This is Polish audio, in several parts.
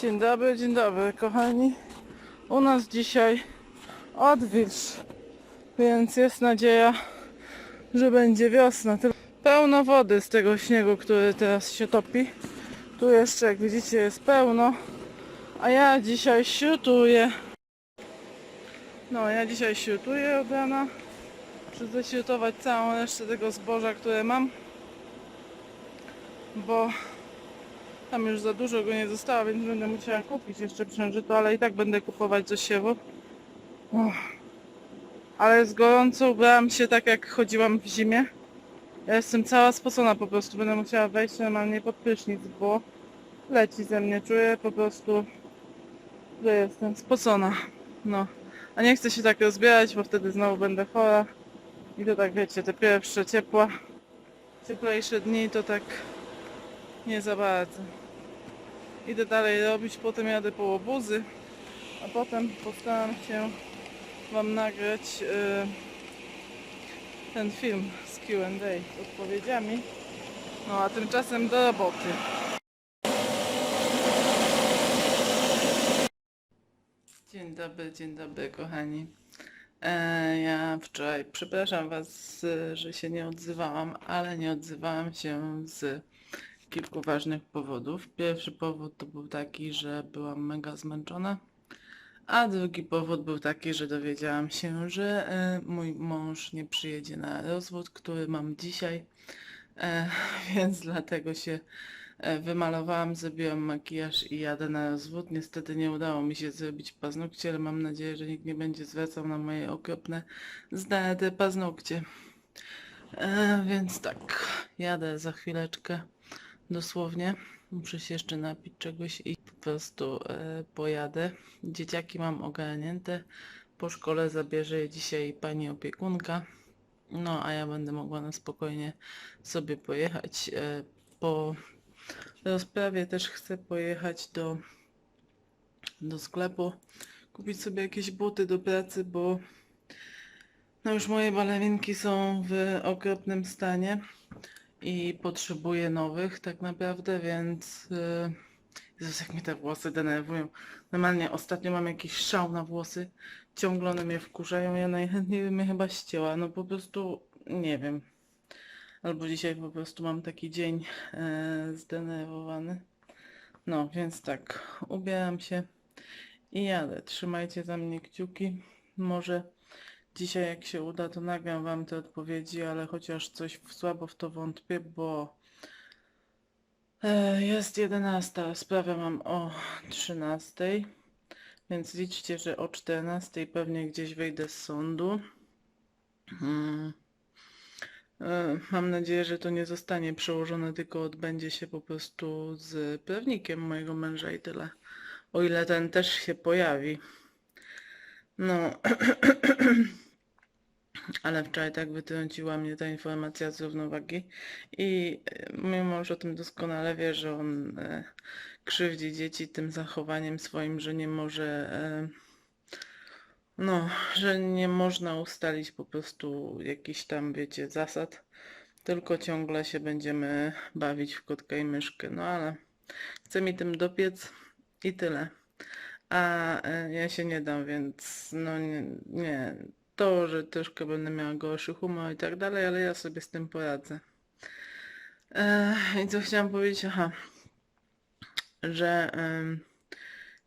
Dzień dobry, dzień dobry kochani. U nas dzisiaj odwilż, więc jest nadzieja, że będzie wiosna. Pełno wody z tego śniegu, który teraz się topi. Tu jeszcze, jak widzicie, jest pełno. A ja dzisiaj śrutuję. No, ja dzisiaj śrutuję od rana. Muszę ześrutować całą resztę tego zboża, które mam. Bo tam już za dużo go nie zostało, więc będę musiała kupić jeszcze przężyto, ale i tak będę kupować do siewu. Ale z gorąco ubrałam się tak jak chodziłam w zimie. Ja jestem cała spocona po prostu, będę musiała wejść normalnie pod prysznic, bo leci ze mnie, czuję po prostu, że jestem spocona. No, a nie chcę się tak rozbierać, bo wtedy znowu będę chora. I to tak wiecie, te pierwsze ciepła, cieplejsze dni to tak nie za bardzo. Idę dalej robić, potem jadę po łobuzy, a potem postaram się Wam nagrać y, ten film z Q&A odpowiedziami. No a tymczasem do roboty. Dzień dobry, dzień dobry kochani. E, ja wczoraj, przepraszam Was, że się nie odzywałam, ale nie odzywałam się z kilku ważnych powodów. Pierwszy powód to był taki, że byłam mega zmęczona, a drugi powód był taki, że dowiedziałam się, że e, mój mąż nie przyjedzie na rozwód, który mam dzisiaj, e, więc dlatego się e, wymalowałam, zrobiłam makijaż i jadę na rozwód. Niestety nie udało mi się zrobić paznokci, ale mam nadzieję, że nikt nie będzie zwracał na moje okropne zdarte paznokcie. E, więc tak, jadę za chwileczkę. Dosłownie. Muszę się jeszcze napić czegoś i po prostu e, pojadę. Dzieciaki mam ogarnięte. Po szkole zabierze je dzisiaj pani opiekunka. No, a ja będę mogła na spokojnie sobie pojechać. E, po rozprawie też chcę pojechać do do sklepu, kupić sobie jakieś buty do pracy, bo no już moje balewinki są w okropnym stanie i potrzebuję nowych tak naprawdę, więc yy, Jezus, jak mnie te włosy denerwują. Normalnie ostatnio mam jakiś szał na włosy, ciągle one mnie wkurzają, ja najchętniej bym je chyba ścięła, no po prostu nie wiem. Albo dzisiaj po prostu mam taki dzień e, zdenerwowany. No, więc tak, ubieram się i jadę. Trzymajcie za mnie kciuki. Może dzisiaj jak się uda, to nagram wam te odpowiedzi, ale chociaż coś słabo w to wątpię, bo e, jest 11, sprawę mam o 13, więc liczcie, że o 14 pewnie gdzieś wyjdę z sądu. Mm. E, Mam nadzieję, że to nie zostanie przełożone, tylko odbędzie się po prostu z prawnikiem mojego męża i tyle. O ile ten też się pojawi. No, ale wczoraj tak wytrąciła mnie ta informacja z równowagi i e, mój mąż o tym doskonale wie, że on e, krzywdzi dzieci tym zachowaniem swoim, że nie może e, no, że nie można ustalić po prostu jakichś tam, wiecie, zasad, tylko ciągle się będziemy bawić w kotka i myszkę. No ale chce mi tym dopiec i tyle. A e, ja się nie dam, więc no nie, nie. To, że troszkę będę miała gorszy humor i tak dalej, ale ja sobie z tym poradzę. E, I co chciałam powiedzieć? Aha, że...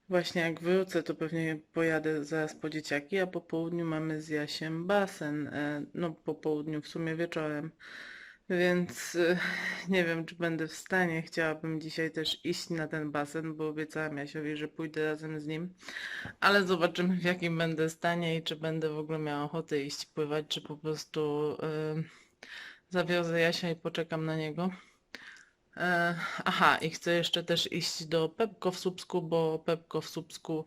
Właśnie jak wrócę, to pewnie pojadę zaraz po dzieciaki, a po południu mamy z Jasiem basen. e, No po południu, w sumie wieczorem. Więc e, nie wiem, czy będę w stanie. Chciałabym dzisiaj też iść na ten basen, bo obiecałam Jasiowi, że pójdę razem z nim. Ale zobaczymy w jakim będę stanie i czy będę w ogóle miała ochotę iść pływać, czy po prostu e, zawiozę Jasia i poczekam na niego. E, aha, i chcę jeszcze też iść do Pepko w Słupsku, bo Pepko w Słupsku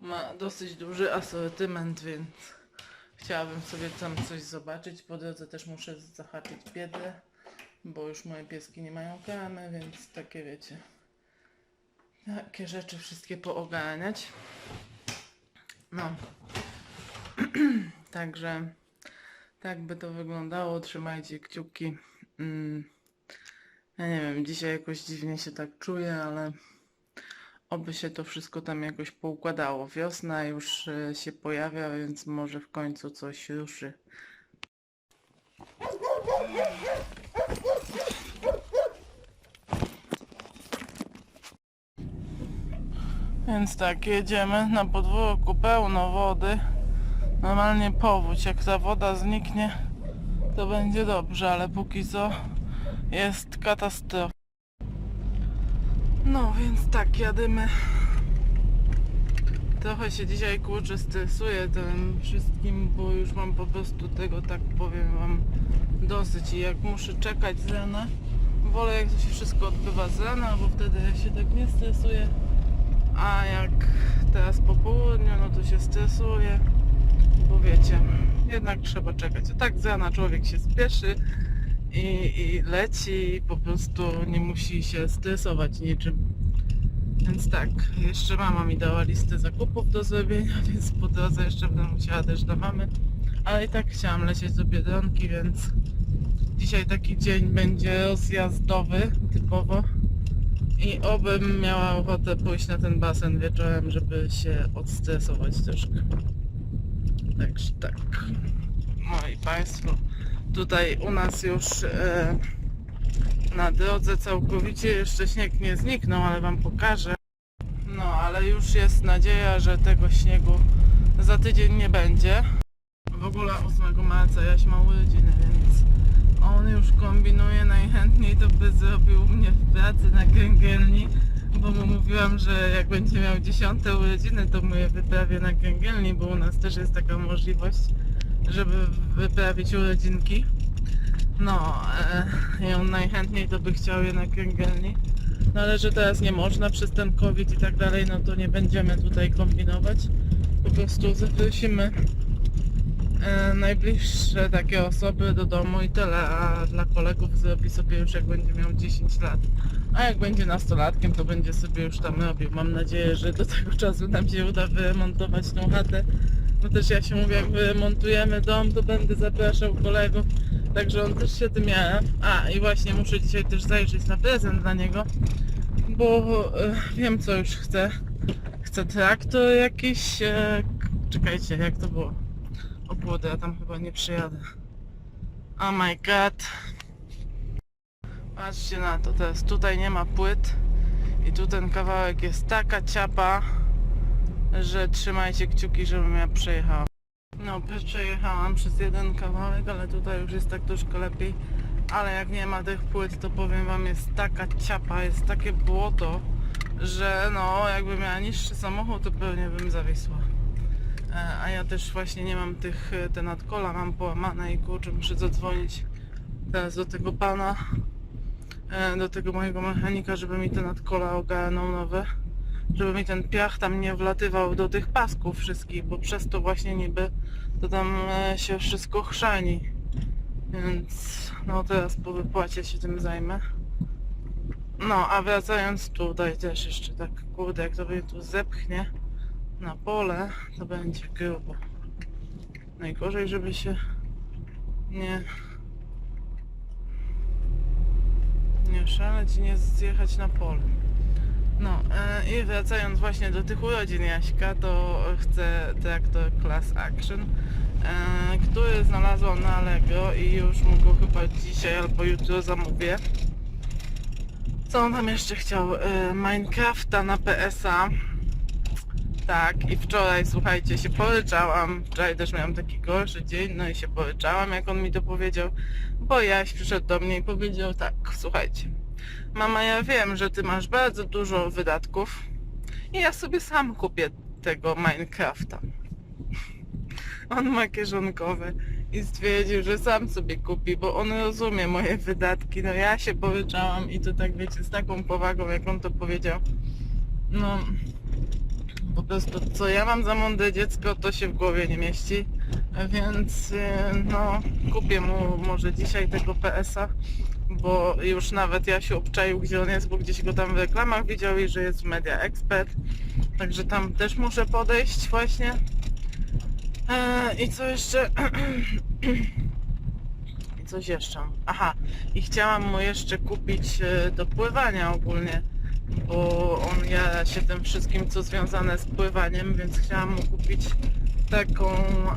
ma dosyć duży asortyment, więc chciałabym sobie tam coś zobaczyć. Po drodze też muszę zahaczyć biedę, bo już moje pieski nie mają karmy, więc takie wiecie, takie rzeczy wszystkie poogarniać. No, także tak by to wyglądało. Trzymajcie kciuki. Mm. Ja nie wiem, dzisiaj jakoś dziwnie się tak czuję, ale oby się to wszystko tam jakoś poukładało. Wiosna już e, się pojawia, więc może w końcu coś ruszy. Więc tak, jedziemy na podwórku, pełno wody. Normalnie powódź, jak ta woda zniknie, to będzie dobrze, ale póki co jest katastrofa. No więc tak, jadymy. Trochę się dzisiaj kurczę stresuję tym wszystkim, bo już mam po prostu tego, tak powiem wam, dosyć i jak muszę czekać z rana, wolę jak to się wszystko odbywa z rana, bo wtedy ja się tak nie stresuję, a jak teraz po południu, no to się stresuję, bo wiecie, jednak trzeba czekać. A tak z rana człowiek się spieszy, i, i leci i po prostu nie musi się stresować niczym. Więc tak, jeszcze mama mi dała listę zakupów do zrobienia, więc po drodze jeszcze będę musiała też do mamy. Ale i tak chciałam lecieć do Biedronki, więc dzisiaj taki dzień będzie rozjazdowy typowo. I obym miała ochotę pójść na ten basen wieczorem, żeby się odstresować troszkę. Także tak. Moi Państwo, tutaj u nas już e, na drodze całkowicie jeszcze śnieg nie zniknął, ale Wam pokażę. No, ale już jest nadzieja, że tego śniegu za tydzień nie będzie. W ogóle 8 marca Jaś ma urodziny, więc on już kombinuje najchętniej to by zrobił mnie w pracy na kręgielni, bo mu mówiłam, że jak będzie miał 10 urodziny, to mu je wyprawię na kręgielni, bo u nas też jest taka możliwość, żeby wyprawić urodzinki. No, e, on najchętniej to by chciał je na kręgielni. No ale że teraz nie można przez ten COVID i tak dalej, no to nie będziemy tutaj kombinować. Po prostu zaprosimy e, najbliższe takie osoby do domu i tyle, a dla kolegów zrobi sobie już jak będzie miał 10 lat. A jak będzie nastolatkiem, to będzie sobie już tam robił. Mam nadzieję, że do tego czasu nam się uda wyremontować tą chatę. No też ja się mówię, jak wyremontujemy dom, to będę zapraszał kolegów. Także on też się tym jara. A i właśnie muszę dzisiaj też zajrzeć na prezent dla niego, bo e, wiem co już chcę. Chcę traktor jakiś. E, czekajcie, jak to było? O kurde, ja tam chyba nie przyjadę. Oh my god. Patrzcie na to teraz. Tutaj nie ma płyt. I tu ten kawałek jest taka ciapa, że trzymajcie kciuki, żebym ja przejechała. No, przejechałam przez jeden kawałek, ale tutaj już jest tak troszkę lepiej. Ale jak nie ma tych płyt, to powiem wam, jest taka ciapa, jest takie błoto, że no, jakby miała niższy samochód, to pewnie bym zawisła. E, A ja też właśnie nie mam tych, e, te nadkola mam połamane i kurczę, muszę zadzwonić teraz do tego pana, e, do tego mojego mechanika, żeby mi te nadkola ogarnął nowe, żeby mi ten piach tam nie wlatywał do tych pasków wszystkich, bo przez to właśnie niby to tam e, się wszystko chrzani. Więc no teraz po wypłacie się tym zajmę. No, a wracając tutaj też jeszcze tak, kurde, jak to mnie tu zepchnie na pole, to będzie grubo. Najgorzej, żeby się nie nie szaleć i nie zjechać na pole. No e, i wracając właśnie do tych urodzin Jaśka, to chcę traktor Class Action, e, który znalazłam na Allegro i już mu go chyba dzisiaj albo jutro zamówię. Co on tam jeszcze chciał? E, Minecrafta na PSA. Tak, i wczoraj, słuchajcie, się poryczałam. Wczoraj też miałam taki gorszy dzień, no i się poryczałam, jak on mi to powiedział. Bo Jaś przyszedł do mnie i powiedział tak, słuchajcie, mama, ja wiem, że ty masz bardzo dużo wydatków i ja sobie sam kupię tego Minecrafta. On ma kieszonkowe i stwierdził, że sam sobie kupi, bo on rozumie moje wydatki. No ja się poryczałam i to tak wiecie, z taką powagą, jak on to powiedział. No, po prostu co ja mam za mądre dziecko, to się w głowie nie mieści. Więc y, no, kupię mu może dzisiaj tego PS-a, bo już nawet ja się obczaił, gdzie on jest, bo gdzieś go tam w reklamach widział i że jest w Media Expert. Także tam też muszę podejść właśnie. E, I co jeszcze? I coś jeszcze. Aha, i chciałam mu jeszcze kupić e, do pływania ogólnie, bo on ja się tym wszystkim, co związane z pływaniem, więc chciałam mu kupić taką e,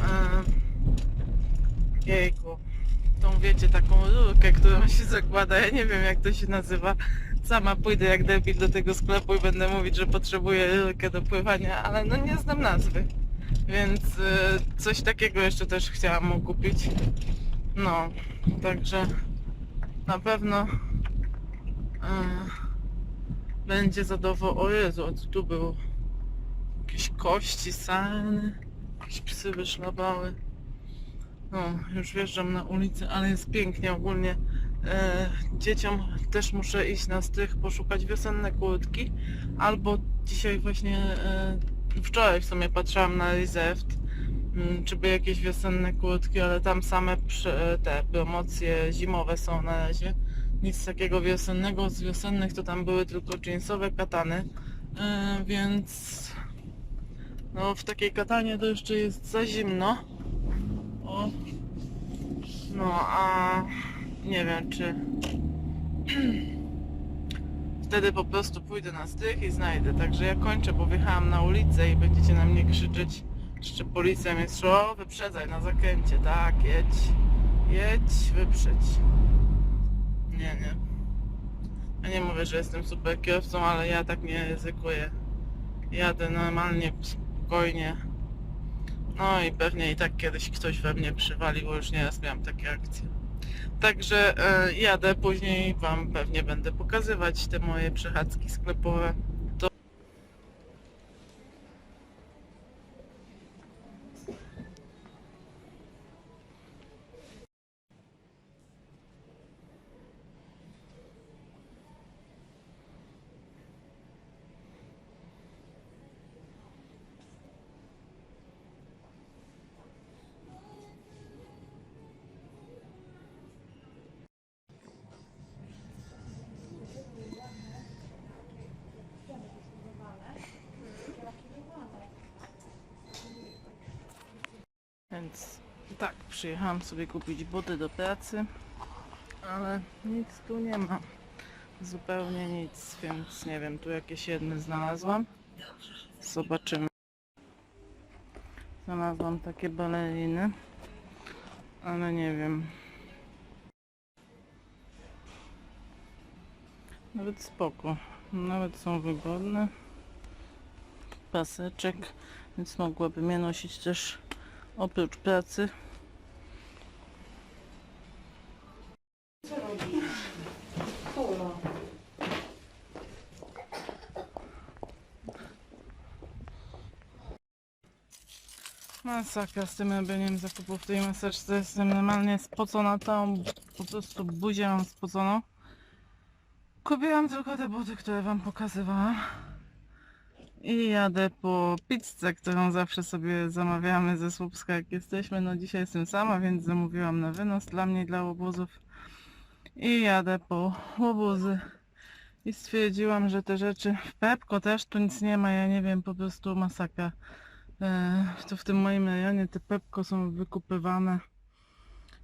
jejku, tą wiecie, taką rurkę, którą się zakłada, ja nie wiem jak to się nazywa. Sama pójdę jak debil do tego sklepu i będę mówić, że potrzebuję rurkę do pływania, ale no nie znam nazwy. Więc y, coś takiego jeszcze też chciałam mu kupić. No, także na pewno y, będzie zadowolony. O Jezu, tu było? Jakieś kości, sarny, jakieś psy wyszlabały. No, już wjeżdżam na ulicę, ale jest pięknie ogólnie. E, dzieciom też muszę iść na strych, poszukać wiosenne kurtki. Albo dzisiaj właśnie, e, wczoraj w sumie patrzyłam na Reserved, mm, czy by jakieś wiosenne kurtki, ale tam same prze, te promocje zimowe są na razie. Nic takiego wiosennego. Z wiosennych to tam były tylko jeansowe katany, e, więc no w takiej katanie to jeszcze jest za zimno. No a nie wiem czy wtedy po prostu pójdę na strych i znajdę. Także ja kończę, bo wjechałam na ulicę i będziecie na mnie krzyczeć. Jeszcze policja mnie strzela, wyprzedzaj na zakręcie, tak, jedź, jedź, wyprzedź. Nie, nie. Ja nie mówię, że jestem super kierowcą, ale ja tak nie ryzykuję. Jadę normalnie, spokojnie. No i pewnie i tak kiedyś ktoś we mnie przywali, bo już nieraz miałam takie akcje. Także e, jadę, później Wam pewnie będę pokazywać te moje przechadzki sklepowe. Więc tak, przyjechałam sobie kupić buty do pracy, ale nic tu nie ma. Zupełnie nic, więc nie wiem, tu jakieś jedne znalazłam. Zobaczymy. Znalazłam takie baleriny, ale nie wiem. Nawet spoko. Nawet są wygodne. Paseczek, więc mogłabym je nosić też oprócz pracy. Masakra z tym robieniem zakupów w tej maseczce. Jestem normalnie spocona całą, po prostu buzię mam spoconą. Kupiłam tylko te buty, które wam pokazywałam. I jadę po pizzę, którą zawsze sobie zamawiamy ze Słupska jak jesteśmy. No dzisiaj jestem sama, więc zamówiłam na wynos dla mnie dla łobuzów. I jadę po łobuzy. I stwierdziłam, że te rzeczy... W Pepko też tu nic nie ma, ja nie wiem, po prostu masakra. E, to w tym moim rejonie te Pepko są wykupywane.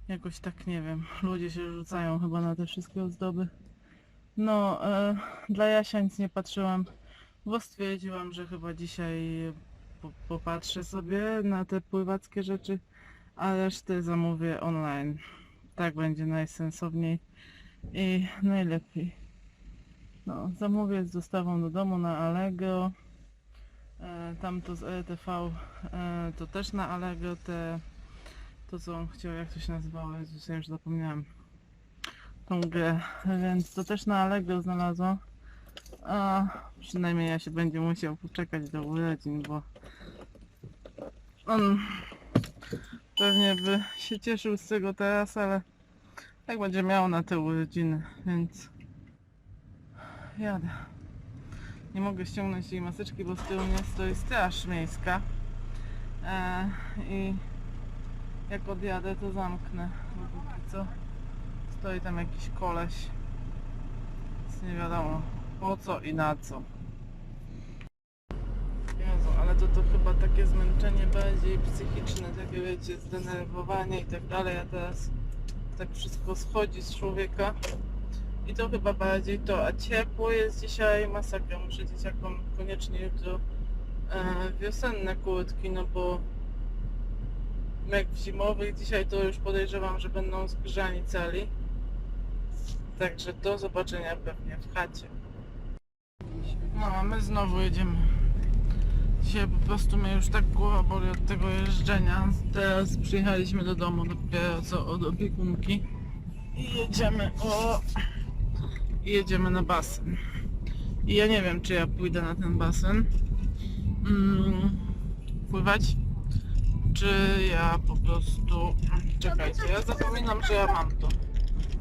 Jakoś tak, nie wiem, ludzie się rzucają chyba na te wszystkie ozdoby. No, e, dla Jasia nic nie patrzyłam, bo stwierdziłam, że chyba dzisiaj po, popatrzę sobie na te pływackie rzeczy, a resztę zamówię online. Tak będzie najsensowniej i najlepiej. No, zamówię z dostawą do domu na Allegro. E, tamto z RTV e, to też na Allegro te to co on chciał, jak to się nazywało, Jezus, ja już zapomniałam tą grę, więc to też na Allegro znalazłam. A przynajmniej ja się będzie musiał poczekać do urodzin, bo on pewnie by się cieszył z tego teraz, ale tak będzie miał na te urodziny, więc jadę. Nie mogę ściągnąć tej maseczki, bo z tyłu mnie stoi straż miejska. E, I jak odjadę, to zamknę. Bo póki co stoi tam jakiś koleś. Więc nie wiadomo po co i na co. Jezu, ale to to chyba takie zmęczenie bardziej psychiczne, takie wiecie, zdenerwowanie i tak dalej, a teraz tak wszystko schodzi z człowieka. I to chyba bardziej to, a ciepło jest dzisiaj, masakra, muszę dzieciakom koniecznie jutro e, wiosenne kurtki, no bo jak w zimowych dzisiaj to już podejrzewam, że będą zgrzani cali. Także do zobaczenia pewnie w chacie. No a my znowu jedziemy. Dzisiaj po prostu mnie już tak głowa boli od tego jeżdżenia. Teraz przyjechaliśmy do domu dopiero co od opiekunki. I jedziemy o... I jedziemy na basen. I ja nie wiem, czy ja pójdę na ten basen. Mm, pływać. Czy ja po prostu... Czekajcie, ja zapominam, że ja mam to.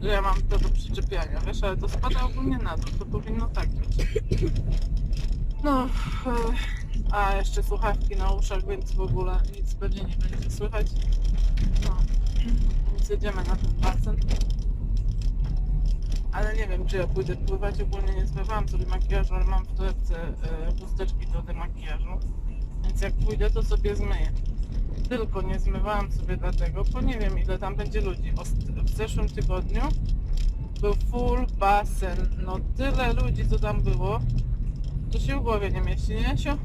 Że ja mam to do przyczepiania, wiesz, ale to spada ogólnie na dół, to powinno tak być. No, e, a jeszcze słuchawki na uszach, więc w ogóle nic pewnie nie będzie słychać. No, więc jedziemy na ten basen. Ale nie wiem, czy ja pójdę pływać, ogólnie nie zmywałam sobie makijażu, ale mam w torebce e, chusteczki do demakijażu. Więc jak pójdę, to sobie zmyję. Tylko nie zmywałam sobie dlatego, bo nie wiem ile tam będzie ludzi. W zeszłym tygodniu był full basen. No tyle ludzi co tam było, to się w głowie nie mieści, nie Jasiu?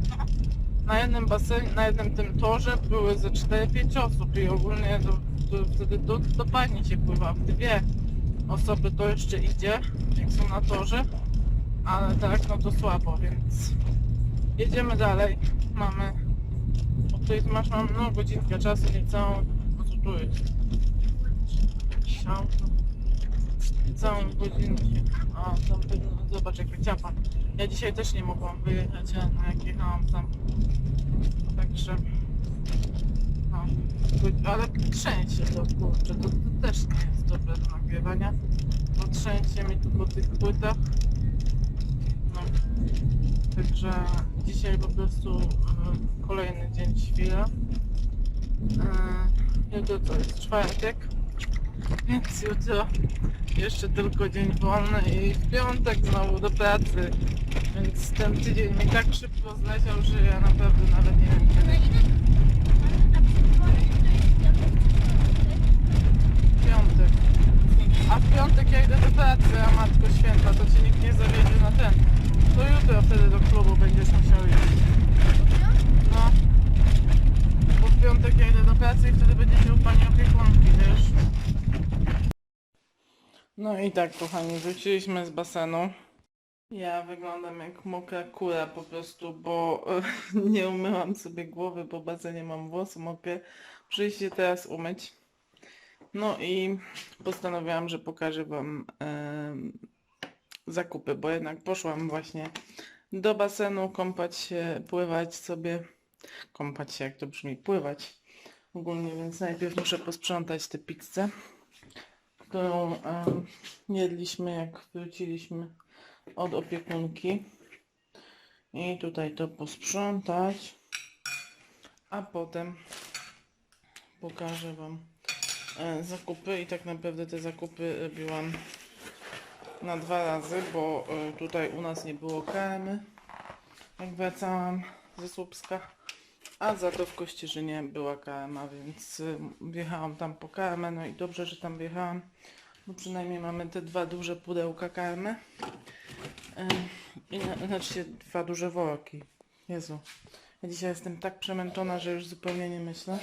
Na jednym basenie, na jednym tym torze były ze 4-5 osób i ogólnie to, to wtedy do, do pani się pływa. Dwie osoby to jeszcze idzie, jak są na torze, ale tak, no to słabo, więc jedziemy dalej. Mamy, ty masz, mam no godzinkę czasu, niecałą, o co tu jest? Całą godzinkę. O, tam pewno, zobacz jaka ciapa. Ja dzisiaj też nie mogłam wyjechać, a no jak jechałam tam. Także... No, ale trzęsie to kurczę, to, to też nie jest dobre do nagrywania. Bo trzęsie mi tu po tych płytach. No. Także Dzisiaj po prostu e, kolejny dzień świra. E, jutro to jest czwartek, więc jutro jeszcze tylko dzień wolny i w piątek znowu do pracy. Więc ten tydzień mi tak szybko zleciał, że ja naprawdę nawet nie wiem kiedy. Piątek. A w piątek ja idę do pracy, a Matko Święta, to cię nikt nie zawiedzie na i wtedy będziecie u pani opiekunki, wiesz? No i tak, kochani, wróciliśmy z basenu. Ja wyglądam jak mokra kura po prostu, bo nie umyłam sobie głowy, bo w basenie mam włosy mokre. Muszę się teraz umyć. No i postanowiłam, że pokażę wam zakupy, bo jednak poszłam właśnie do basenu kąpać się, pływać sobie. Kąpać się, jak to brzmi, pływać. Ogólnie, więc najpierw muszę posprzątać tę pizzę, którą em, jedliśmy jak wróciliśmy od opiekunki. I tutaj to posprzątać. A potem pokażę Wam e, zakupy i tak naprawdę te zakupy robiłam na dwa razy, bo e, tutaj u nas nie było kremy, jak wracałam ze Słupska, a za to w Kościerzynie była karma, więc e, wjechałam tam po karmę, no i dobrze, że tam wjechałam, bo przynajmniej mamy te dwa duże pudełka karmy. E, I na, znaczy dwa duże worki. Jezu. Ja dzisiaj jestem tak przemęczona, że już zupełnie nie myślę.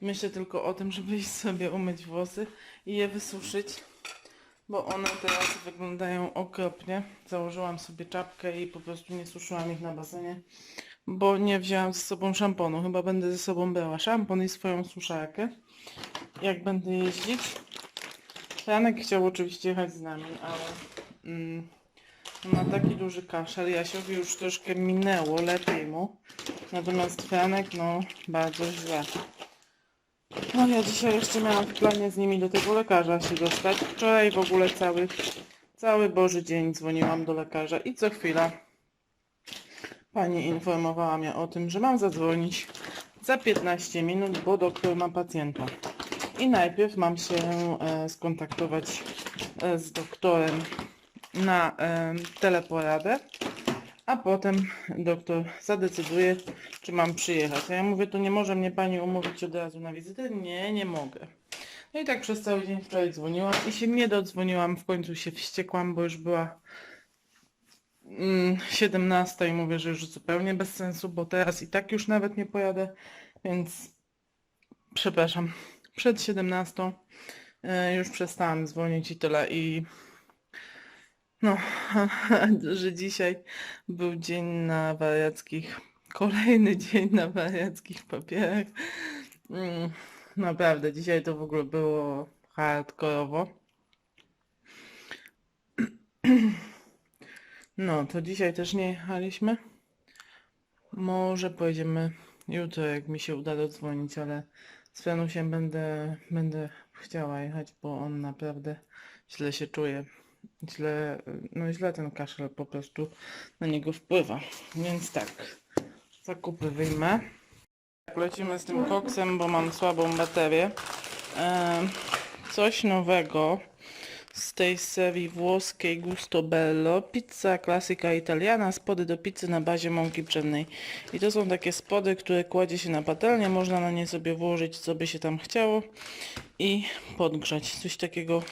Myślę tylko o tym, żeby iść sobie umyć włosy i je wysuszyć, bo one teraz wyglądają okropnie. Założyłam sobie czapkę i po prostu nie suszyłam ich na basenie, bo nie wzięłam ze sobą szamponu. Chyba będę ze sobą brała szampon i swoją suszarkę, jak będę jeździć. Janek chciał oczywiście jechać z nami, ale mm, ma taki duży kaszel. Jasiowi już troszkę minęło, lepiej mu. Natomiast Franek, no, bardzo źle. No ja dzisiaj jeszcze miałam w planie z nimi do tego lekarza się dostać. Wczoraj w ogóle cały, cały Boży dzień dzwoniłam do lekarza i co chwila pani informowała mnie o tym, że mam zadzwonić za 15 minut, bo doktor ma pacjenta. I najpierw mam się e, skontaktować e, z doktorem na e, teleporadę, a potem doktor zadecyduje, czy mam przyjechać. A ja mówię, to nie może mnie pani umówić od razu na wizytę? Nie, nie mogę. No i tak przez cały dzień wczoraj dzwoniłam i się nie dodzwoniłam, w końcu się wściekłam, bo już była 17 i mówię, że już zupełnie bez sensu, bo teraz i tak już nawet nie pojadę, więc przepraszam, przed 17 e, już przestałam dzwonić i tyle i no, że dzisiaj był dzień na wariackich, kolejny dzień na wariackich papierach. Mm, Naprawdę, dzisiaj to w ogóle było hardkorowo. No, to dzisiaj też nie jechaliśmy. Może pojedziemy jutro, jak mi się uda dodzwonić, ale z Frenusiem będę, będę chciała jechać, bo on naprawdę źle się czuje. Źle, no źle ten kaszel po prostu na niego wpływa. Więc tak, zakupy wyjmę. Tak, lecimy z tym koksem, bo mam słabą baterię. Em, coś nowego z tej serii włoskiej Gusto Bello. Pizza Classica Italiana, spody do pizzy na bazie mąki pszennej. I to są takie spody, które kładzie się na patelnię, można na nie sobie włożyć co by się tam chciało i podgrzać. Coś takiego,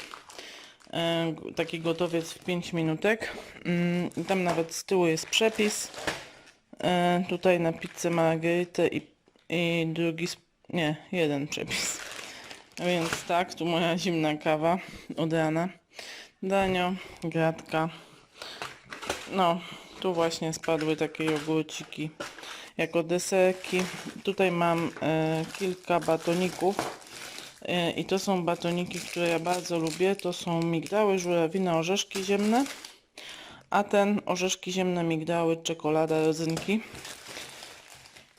e, taki gotowiec w 5 minutek. Mm, tam nawet z tyłu jest przepis. E, tutaj na pizzę margheritę i, i drugi, nie, jeden przepis. A więc tak, tu moja zimna kawa od rana. Danio, gratka. No, tu właśnie spadły takie jogurciki jako deserki. Tutaj mam e, kilka batoników. E, I to są batoniki, które ja bardzo lubię. To są migdały, żurawina, orzeszki ziemne. A ten orzeszki ziemne, migdały, czekolada, rodzynki.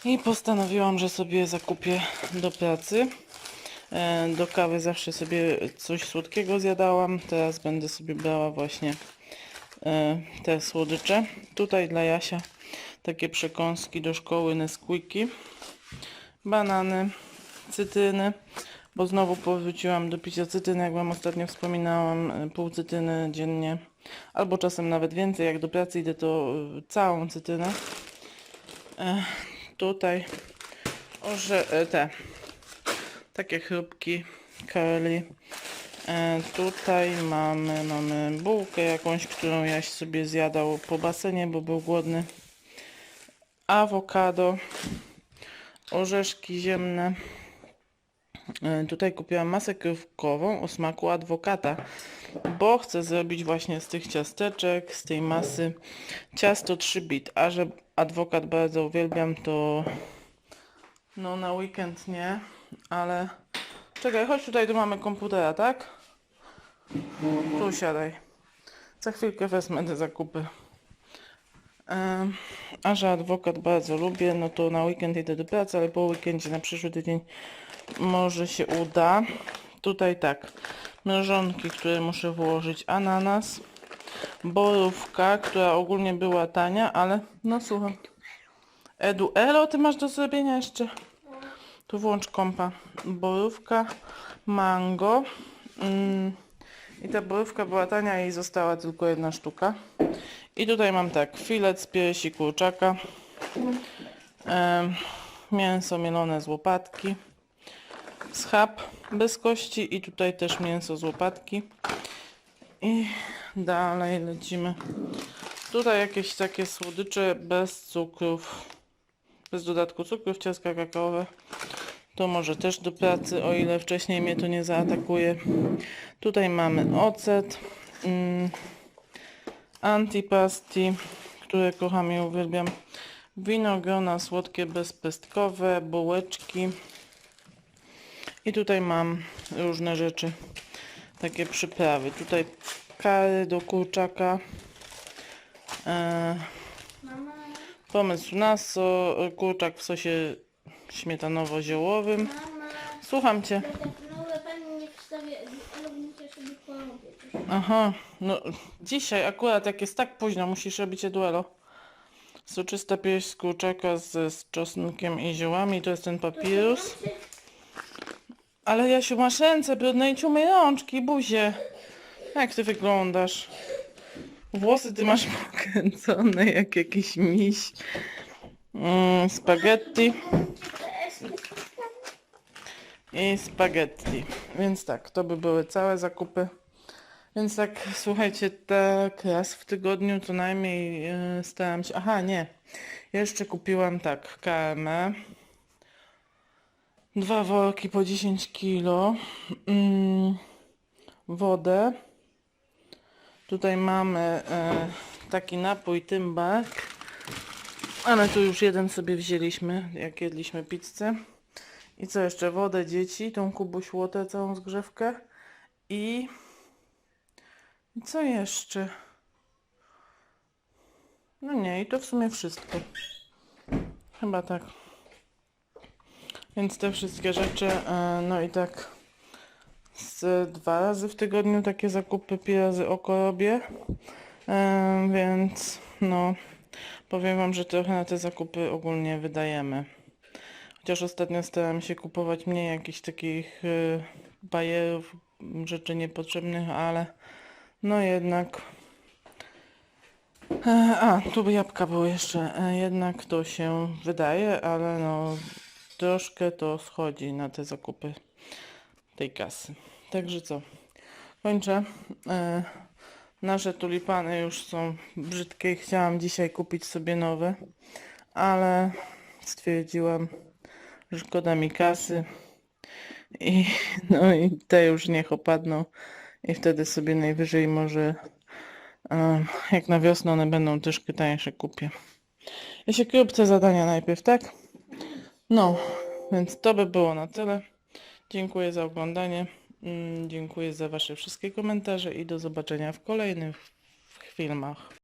I postanowiłam, że sobie zakupię do pracy. E, Do kawy zawsze sobie coś słodkiego zjadałam. Teraz będę sobie brała właśnie e, te słodycze. Tutaj dla Jasia takie przekąski do szkoły Nesquiki. Banany, cytryny, bo znowu powróciłam do picia cytryny, jak wam ostatnio wspominałam, e, pół cytryny dziennie, albo czasem nawet więcej, jak do pracy idę to całą cytrynę. Tutaj orze, te takie chrupki Kareli E, tutaj mamy, mamy bułkę jakąś, którą Jaś sobie zjadał po basenie, bo był głodny. Awokado, orzeszki ziemne. E, Tutaj kupiłam masę krówkową o smaku adwokata, bo chcę zrobić właśnie z tych ciasteczek, z tej masy ciasto 3 bit, a że adwokat bardzo uwielbiam, to no na weekend nie, ale czekaj, chodź tutaj, tu mamy komputera, tak? Tu siadaj. Za chwilkę wezmę te zakupy. A że adwokat bardzo lubię, no to na weekend idę do pracy, ale po weekendzie na przyszły tydzień może się uda. Tutaj tak, mrożonki, które muszę włożyć, ananas, borówka, która ogólnie była tania, ale no słucham. Edu, Elo, ty masz do zrobienia jeszcze. Tu włącz kompa. Borówka, mango. Mm. I ta borówka była tania i została tylko jedna sztuka. I tutaj mam tak, filet z piersi kurczaka, mięso mielone z łopatki, schab bez kości i tutaj też mięso z łopatki. I dalej lecimy. Tutaj jakieś takie słodycze bez cukrów, bez dodatku cukrów, ciastka kakaowe. To może też do pracy, o ile wcześniej mnie to nie zaatakuje. Tutaj mamy ocet, mm, antipasti, które kocham i uwielbiam. Winogrona słodkie, bezpestkowe, bułeczki. I tutaj mam różne rzeczy, takie przyprawy. Tutaj kary do kurczaka. E, pomysł na so, kurczak w sosie śmietanowo-ziołowym. Słucham Cię. po obiedzie. Aha, no dzisiaj akurat jak jest tak późno, musisz robić duelo. Soczysta pieśń z kurczaka z, z czosnkiem i ziołami, to jest ten papirus. Ale Jasiu, masz ręce brudne i ci umyj rączki, buzie. Jak ty wyglądasz? Włosy ty masz pokręcone jak jakiś miś. Mm, spaghetti i spaghetti. Więc tak, to by były całe zakupy. Więc tak, słuchajcie, tak raz w tygodniu co najmniej yy, staram się... Aha, nie. Jeszcze kupiłam tak, KME. Dwa worki po 10 kilo. Mm, wodę. Tutaj mamy e, taki napój Tymbark. Ale tu już jeden sobie wzięliśmy, jak jedliśmy pizzę. I co jeszcze? Wodę dzieci, tą kubuś łotę, całą zgrzewkę. I... I co jeszcze? No nie, i to w sumie wszystko. Chyba tak. Więc te wszystkie rzeczy, e, no i tak z dwa razy w tygodniu takie zakupy pi razy oko robię. Więc no powiem wam, że trochę na te zakupy ogólnie wydajemy. Chociaż ostatnio starałem się kupować mniej jakichś takich y, bajerów, rzeczy niepotrzebnych, ale no jednak. E, a, tu by jabłka były jeszcze. E, jednak to się wydaje, ale no troszkę to schodzi na te zakupy tej kasy. Także co? Kończę. E, nasze tulipany już są brzydkie. Chciałam dzisiaj kupić sobie nowe, ale stwierdziłam, że szkoda mi kasy. I, no i te już niech opadną. I wtedy sobie najwyżej może e, jak na wiosnę one będą troszkę tańsze kupię. Ja się rób te zadania najpierw, tak? No, więc to by było na tyle. Dziękuję za oglądanie. Mm, Dziękuję za Wasze wszystkie komentarze i do zobaczenia w kolejnych filmach.